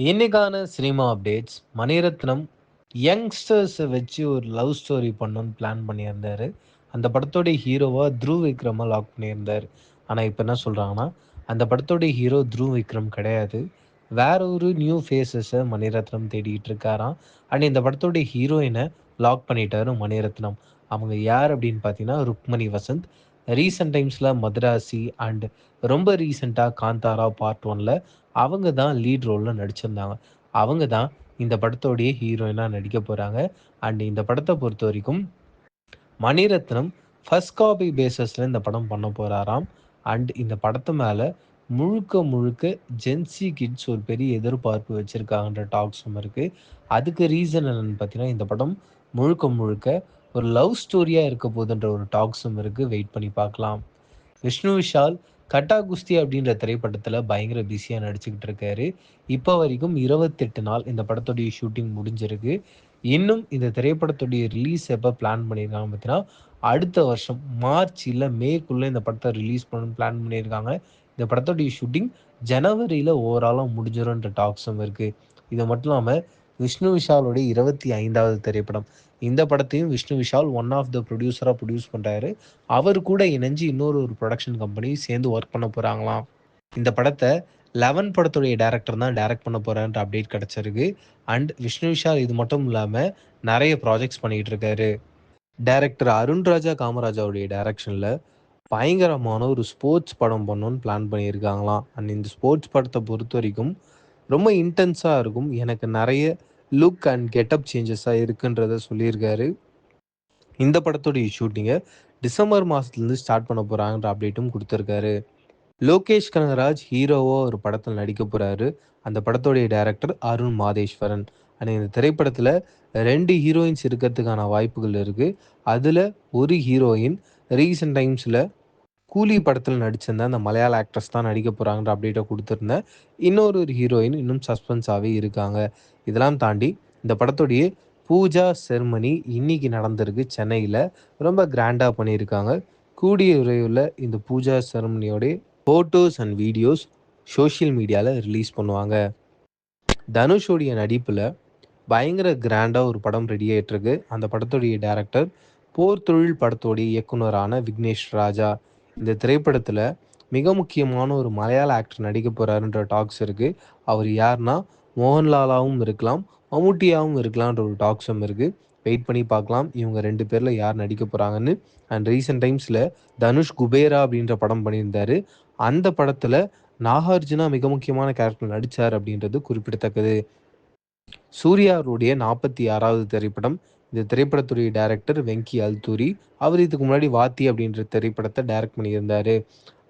இன்னைக்கான cinema updates Mani Ratnam யங்ஸ்டர்ஸை வச்சு ஒரு லவ் ஸ்டோரி பண்ணணும்னு பிளான் பண்ணியிருந்தாரு. அந்த படத்தோடைய ஹீரோவாக த்ருவ் விக்ரமாக லாக் பண்ணியிருந்தார். ஆனால் இப்போ என்ன சொல்கிறாங்கன்னா அந்த படத்தோடைய ஹீரோ த்ருவ் விக்ரம் கிடையாது. வேற ஒரு நியூ ஃபேஸஸை மணிரத்னம் தேடிட்டு இருக்காராம். அண்ட் இந்த படத்தோடைய ஹீரோயினை லாக் பண்ணிட்டாரு மணிரத்னம். அவங்க யார் அப்படின்னு பார்த்தீங்கன்னா ருக்மணி வசந்த். ரீசெண்ட் டைம்ஸில் மதராசி அண்ட் ரொம்ப ரீசெண்டாக காந்தாரா பார்ட் ஒன்ல அவங்க தான் லீட் ரோலில் நடிச்சிருந்தாங்க. அவங்க தான் இந்த படத்தோடைய ஹீரோயினாக நடிக்க போகிறாங்க அண்ட் இந்த படத்தை பொறுத்த வரைக்கும் மணிரத்னம் ஃபர்ஸ்ட் காபி பேசஸில் இந்த படம் பண்ண போகிறாராம் அண்ட் இந்த படத்து மேலே முழுக்க முழுக்க ஜென்சி கிட்ஸ் ஒரு பெரிய எதிர்பார்ப்பு வச்சுருக்காங்கன்ற டாக்ஸும் இருக்குது அதுக்கு ரீசன் என்னென்னு பார்த்தீங்கன்னா இந்த படம் முழுக்க முழுக்க ஒரு லவ் ஸ்டோரியாக இருக்க போதுன்ற ஒரு டாக்ஸும் இருக்குது வெயிட் பண்ணி பார்க்கலாம். விஷ்ணு விஷால் கட்டா குஸ்தி அப்படின்ற திரைப்படத்தில் பயங்கர பிஸியாக நடிச்சுக்கிட்டு இருக்காரு. இப்போ வரைக்கும் இருபத்தெட்டு நாள் இந்த படத்துடைய ஷூட்டிங் முடிஞ்சிருக்கு. இன்னும் இந்த திரைப்படத்துடைய ரிலீஸ் எப்போ பிளான் பண்ணியிருக்காங்க பார்த்தீங்கன்னா அடுத்த வருஷம் மார்ச் இல்லை மேக்குள்ளே இந்த படத்தை ரிலீஸ் பண்ணணும்னு பிளான் பண்ணியிருக்காங்க. இந்த படத்துடைய ஷூட்டிங் ஜனவரியில் ஓவராலாக முடிஞ்சிடும்ன்ற டாக்ஸும் இருக்குது இது மட்டும் இல்லாமல் விஷ்ணு விஷாலுடைய இருபத்தி ஐந்தாவது திரைப்படம். இந்த படத்தையும் Vishnu Vishal one of the ப்ரொடியூசராக produce பண்ணுறாரு அவர் கூட இணைஞ்சு இன்னொரு ஒரு ப்ரொடக்ஷன் கம்பெனி சேர்ந்து ஒர்க் பண்ண போகிறாங்களாம் இந்த படத்தை லெவன் படத்துடைய டேரக்டர் தான் டைரக்ட் பண்ண போகிறான்ற அப்டேட் கிடச்சிருக்கு. அண்ட் விஷ்ணு விஷால் இது மட்டும் இல்லாமல் நிறைய ப்ராஜெக்ட்ஸ் பண்ணிகிட்டு இருக்காரு. டைரக்டர் அருண் ராஜா காமராஜாவுடைய டைரக்ஷனில் பயங்கரமான ஒரு ஸ்போர்ட்ஸ் படம் பண்ணணும்னு பிளான் பண்ணியிருக்காங்களாம். அண்ட் இந்த ஸ்போர்ட்ஸ் படத்தை பொறுத்த வரைக்கும் ரொம்ப இன்டென்ஸாக இருக்கும். எனக்கு நிறைய லுக் அண்ட் கெட்டப் சேஞ்சஸாக இருக்குன்றத சொல்லியிருக்காரு. இந்த படத்துடைய ஷூட்டிங்கை டிசம்பர் மாதத்துலேருந்து ஸ்டார்ட் பண்ண போகிறாங்கன்ற அப்டேட்டும் கொடுத்துருக்காரு. லோகேஷ் கனகராஜ் ஹீரோவாக ஒரு படத்தில் நடிக்க போகிறாரு அந்த படத்துடைய டைரக்டர் அருண் மாதேஸ்வரன். அண்ட் இந்த திரைப்படத்தில் ரெண்டு ஹீரோயின்ஸ் இருக்கிறதுக்கான வாய்ப்புகள் இருக்குது அதில் ஒரு ஹீரோயின் ரீசெண்ட் டைம்ஸில் கூலி படத்தில் நடிச்சிருந்தேன் அந்த மலையாள ஆக்ட்ரஸ் தான் நடிக்க போகிறாங்கன்ற அப்டேட்டை கொடுத்துருந்தேன் இன்னொரு ஒரு ஹீரோயின் இன்னும் சஸ்பென்ஸாகவே இருக்காங்க. இதெல்லாம் தாண்டி இந்த படத்துடைய பூஜா செர்மனி இன்னைக்கு நடந்திருக்கு சென்னையில். ரொம்ப கிராண்டாக பண்ணியிருக்காங்க. கூடிய விரைவில் இந்த பூஜா செரமனியோடைய ஃபோட்டோஸ் அண்ட் வீடியோஸ் சோஷியல் மீடியாவில் ரிலீஸ் பண்ணுவாங்க. தனுஷோடைய நடிப்பில் பயங்கர கிராண்டாக ஒரு படம் ரெடி ஆகிட்டுருக்கு அந்த படத்துடைய டேரக்டர் போர் தொழில் படத்தோடைய இயக்குனரான விக்னேஷ் ராஜா. இந்த திரைப்படத்தில் மிக முக்கியமான ஒரு மலையாள ஆக்டர் நடிக்க போகிறாருன்ற டாக்ஸ் இருக்குது அவர் யாருன்னா மோகன்லாலாவும் இருக்கலாம் மம்முட்டியாவும் இருக்கலான்ற ஒரு டாக்ஸும் இருக்குது வெயிட் பண்ணி பார்க்கலாம் இவங்க ரெண்டு பேரில் யார் நடிக்க போகிறாங்கன்னு அண்ட் ரீசெண்ட் டைம்ஸில் தனுஷ் குபேரா அப்படின்ற படம் பண்ணியிருந்தாரு. அந்த படத்தில் நாகார்ஜுனா மிக முக்கியமான கேரக்டர் நடித்தார் அப்படின்றது குறிப்பிடத்தக்கது. சூர்யாருடைய நாற்பத்தி ஆறாவது திரைப்படம் இந்த திரைப்படத்துடைய டைரக்டர் வெங்கி அல்தூரி அவர் இதுக்கு முன்னாடி வாத்தி அப்படின்ற திரைப்படத்தை டைரக்ட் பண்ணியிருந்தார்.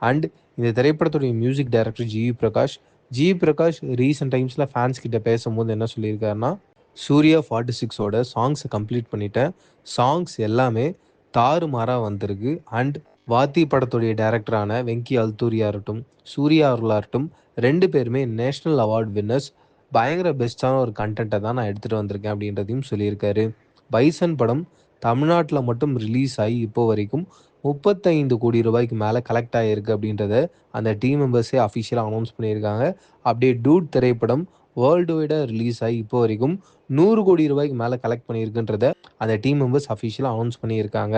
அண்ட் இந்த திரைப்படத்துடைய music director G Prakash G Prakash recent டைம்ஸில் ஃபேன்ஸ் கிட்ட பேசும்போது என்ன சொல்லியிருக்காருன்னா சூர்யா ஃபார்ட்டி சிக்ஸோட சாங்ஸை கம்ப்ளீட் பண்ணிட்டேன். சாங்ஸ் எல்லாமே தாறுமாறாக வந்திருக்கு. அண்ட் வாத்தி படத்துடைய டைரக்டரான வெங்கி அல்தூரியா இருக்கட்டும் சூர்யா அவர்களாகட்டும் ரெண்டு பேருமே நேஷ்னல் அவார்ட் வின்னர்ஸ் பயங்கர பெஸ்ட்டான ஒரு கண்டென்ட்டை தான் நான் எடுத்துகிட்டு வந்திருக்கேன் அப்படின்றதையும் சொல்லியிருக்காரு. பைசன் படம் தமிழ்நாட்டில் மட்டும் ரிலீஸ் ஆகி இப்போ வரைக்கும் முப்பத்தைந்து கோடி ரூபாய்க்கு மேலே கலெக்ட் ஆகிருக்கு அப்படின்றத அந்த டீம் மெம்பர்ஸே அஃபிஷியலாக அனௌன்ஸ் பண்ணியிருக்காங்க. அப்படியே டூட் திரைப்படம் வேர்ல்டு வைடாக ரிலீஸ் ஆகி இப்போ வரைக்கும் நூறு கோடி ரூபாய்க்கு மேலே கலெக்ட் பண்ணியிருக்குன்றத அந்த டீம் மெம்பர்ஸ் அஃபிஷியலாக அனௌன்ஸ் பண்ணியிருக்காங்க.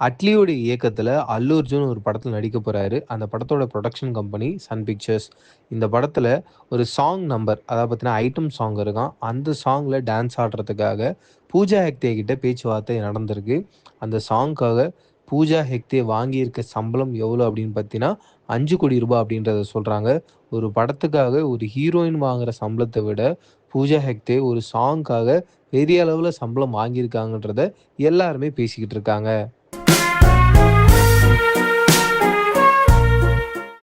அட்லியோட இயக்கத்தில் அல்லு அர்ஜுன் ஒரு படத்தில் நடிக்க போகிறாரு அந்த படத்தோட ப்ரொடக்ஷன் கம்பெனி சன் பிக்சர்ஸ் இந்த படத்தில் ஒரு சாங் நம்பர் அதாவது பார்த்தீங்கன்னா ஐட்டம் சாங் இருக்கான். அந்த சாங்கில் டான்ஸ் ஆடுறதுக்காக பூஜா ஹெக்தே கிட்ட பேச்சுவார்த்தை நடந்திருக்கு. அந்த சாங்க்காக பூஜா ஹெக்தே வாங்கியிருக்க சம்பளம் எவ்வளோ அப்படின்னு பார்த்தீங்கன்னா அஞ்சு கோடி ரூபாய் அப்படின்றத சொல்கிறாங்க ஒரு படத்துக்காக ஒரு ஹீரோயின் வாங்குற சம்பளத்தை விட பூஜா ஹெக்தே ஒரு சாங்க்காக பெரிய அளவில் சம்பளம் வாங்கியிருக்காங்கன்றத எல்லாருமே பேசிக்கிட்டு இருக்காங்க.